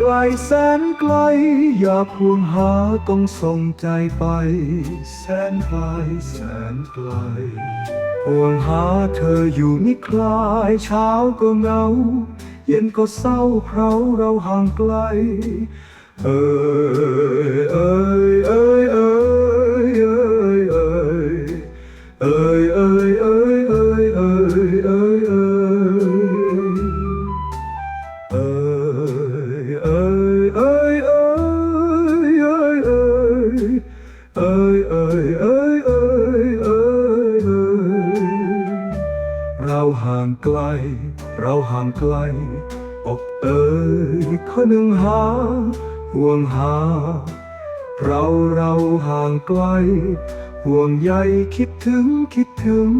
ไกลแสนไกล อย่าพวงหาต้องส่งใจไป แสนไกลแสนไกลห่วงหาเธออยู่ไม่คลายเช้าก็เงา เย็นก็เศร้าเพราเราห่างไกล เอ้ยเอ้ยเอ้ยเอ้ย ยเอ้ยเอ้ยเอ้ยเอ้ยเอ้ยเราห่างไกล เราห่างไกลอกเอ้ยคนหนึ่งหาห่วงหา เราเราห่างไกล ห่วงใยคิดถึงคิดถึง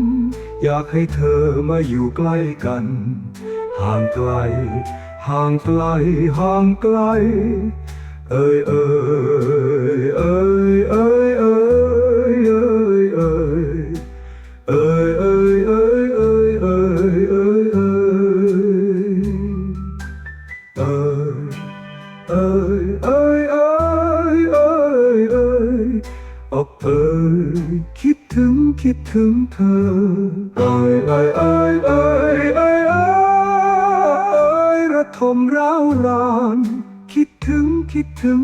อยากให้เธอมาอยู่ใกล้กัน ห่างไกล ห่างไกลห่างไกลเอ้ยเเอ้ยเอ้ยเอ้ยเอ้ยเอ้ยออกเอ้ยคิดถึงคิดถึงเธอเอ้ยเอ้ยเอ้ยเอ้ยเอ้ยเอ้ยระทมร้าวรานคิดถึงคิดถึง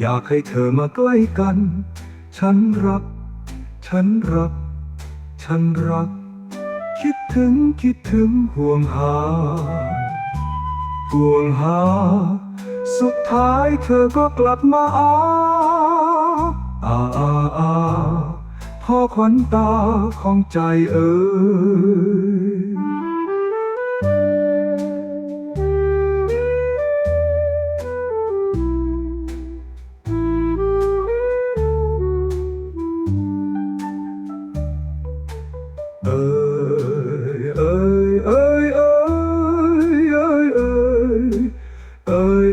อยากให้เธอมาใกล้กัน ฉันรัก ฉันรัก ฉันรัก คิดถึงคิดถึงห่วงหาห่วงหา สุดท้ายเธอก็กลับมาอาอาอาอาพ่อขวัญตาของใจเอ่ยเอ้ย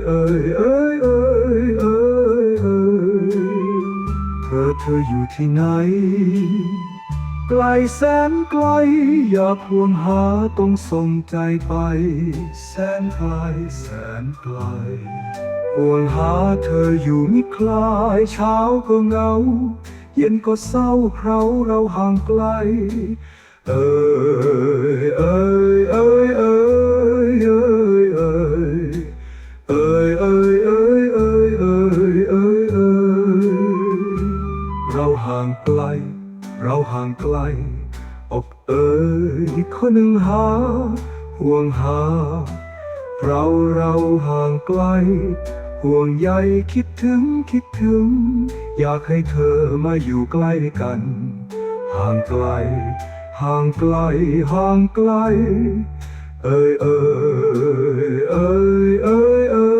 เอ้ยเอ้ยเอ้ยเอ้ยเอ้ยเอ้ยเธอเธออยู่ที่ไหน ไกลแสนไกล อยากห่วงหาต้องส่งใจไป แสนไกลแสนไกลห่วงหาเธออยู่มิคลายเช้าก็เงา เย็นก็เศร้าเพราเราห่างไกล เอ้ยเอ้ยเอ้ยเอ้ยเอ้ยเอ้ย ห่างไกลอกเอ้ยคนหนึ่งหา ห่วงหา เราเราห่างไกล ห่วงใยคิดถึงคิดถึง อยากให้เธอมาอยู่ใกล้กัน ห่างไกล ห่างไกลห่างไกล เอ้ยเอ้ยเอ้ยเอ้ยเอ้